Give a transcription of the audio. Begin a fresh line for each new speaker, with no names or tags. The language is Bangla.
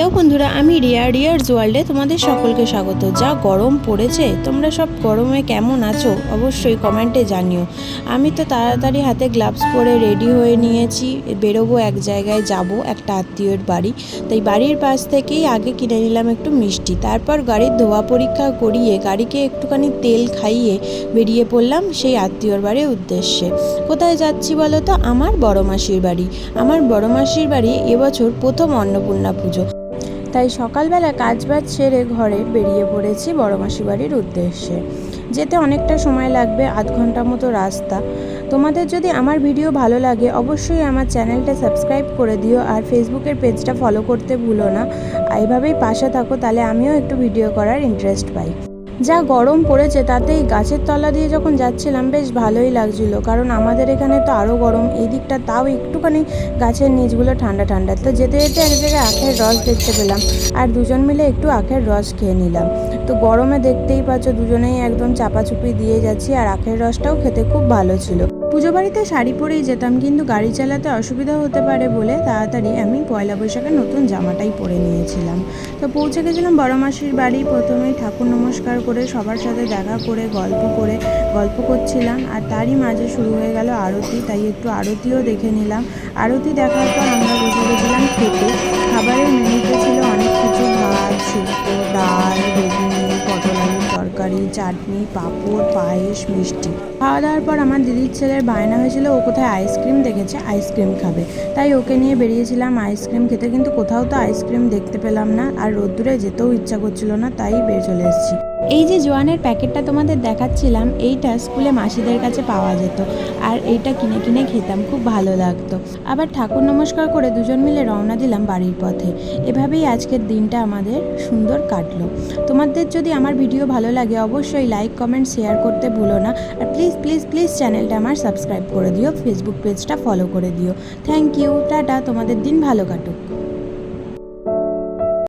হ্যালো বন্ধুরা, আমি রিয়া। রিয়ার্স ওয়ার্ল্ডে তোমাদের সকলকে স্বাগত। যা গরম পড়েছে, তোমরা সব গরমে কেমন আছো অবশ্যই কমেন্টে জানিও। আমি তো তাড়াতাড়ি হাতে গ্লাভস পরে রেডি হয়ে নিয়েছি। বেরোবো এক জায়গায়, যাব একটা আত্মীয়র বাড়ি। তাই বাড়ির পাশ থেকেই আগে কিনে নিলাম একটু মিষ্টি। তারপর গাড়ির ধোয়া পরীক্ষা করিয়ে, গাড়িকে একটুখানি তেল খাইয়ে বেরিয়ে পড়লাম সেই আত্মীয়র বাড়ির উদ্দেশ্যে। কোথায় যাচ্ছি বলো তো? আমার বড় মাসির বাড়ি। আমার বড় মাসির বাড়ি এবছর প্রথম অন্নপূর্ণা পুজো। তাই সকালবেলা কাজবাজ সেরে ঘরে বেরিয়ে পড়েছি বড় মাসি বাড়ির উদ্দেশ্যে। যেতে অনেকটা সময় লাগবে, আধ ঘণ্টা মতো রাস্তা। তোমাদের যদি আমার ভিডিও ভালো লাগে, অবশ্যই আমার চ্যানেলটা সাবস্ক্রাইব করে দিও আর ফেসবুকের পেজটা ফলো করতে ভুলো না। এইভাবেই পাশে থাকো, তাহলে আমিও একটু ভিডিও করার ইন্টারেস্ট পাই। যা গরম পড়েছে তাতে এই গাছের তলা দিয়ে যখন যাচ্ছিলাম, বেশ ভালোই লাগছিল। কারণ আমাদের এখানে তো আরও গরম, এই দিকটা তাও একটুখানি গাছের নিচগুলো ঠান্ডা ঠান্ডা। তো যেতে যেতে এক জায়গায় আখের রস দেখতে পেলাম, আর দুজন মিলে একটু আখের রস খেয়ে নিলাম। তো গরমে দেখতেই পাচ্ছ, দুজনেই একদম চাপাচুপি দিয়ে যাচ্ছি আর আখের রসটাও খেতে খুব ভালো ছিল। পুজো বাড়িতে শাড়ি পরেই যেতাম, কিন্তু গাড়ি চালাতে অসুবিধা হতে পারে বলে তাড়াতাড়ি আমি পয়লা বৈশাখে নতুন জামাটাই পরে নিয়েছিলাম। তো পৌঁছে গেছিলাম বড় মাসির বাড়ি প্রথমেই ঠাকুর নমস্কার করে, সবার সাথে দেখা করে, গল্প করে, গল্প করছিলাম আর তারই মাঝে শুরু হয়ে গেল আরতি, তাই একটু আরতিও দেখে নিলাম। আরতি দেখার পর আমরা বসে গেছিলাম খেতে। চাটনি, পাঁপড়, পায়েস, মিষ্টি। খাওয়া দাওয়ার পর আমার দিদির ছেলের বায়না হয়েছিল, ও কোথায় আইসক্রিম দেখেছে, আইসক্রিম খাবে। তাই ওকে নিয়ে বেরিয়েছিলাম আইসক্রিম খেতে, কিন্তু কোথাও তো আইসক্রিম দেখতে পেলাম না, আর রোদ্দুরে যেতেও ইচ্ছা করছিল না, তাই বের চলে এসেছি। এই যে জোয়ানের প্যাকেটটা তোমাদের দেখাচ্ছিলাম, এইটা স্কুলে মাসিদের কাছে পাওয়া যেত। আর এইটা কিনে কিনে খেতাম, খুব ভালো লাগতো। আবার ঠাকুর নমস্কার করে দুজন মিলে রওনা দিলাম বাড়ির পথে। এভাবেই আজকের দিনটা আমাদের সুন্দর কাটলো। তোমাদের যদি আমার ভিডিও ভালো লাগে, অবশ্যই লাইক কমেন্ট শেয়ার করতে ভুলো না। আর প্লিজ প্লিজ প্লিজ চ্যানেলটা আমার সাবস্ক্রাইব করে দিও ফেসবুক পেজটা ফলো করে দিও। থ্যাংক ইউ টাটা, তোমাদের দিন ভালো কাটুক।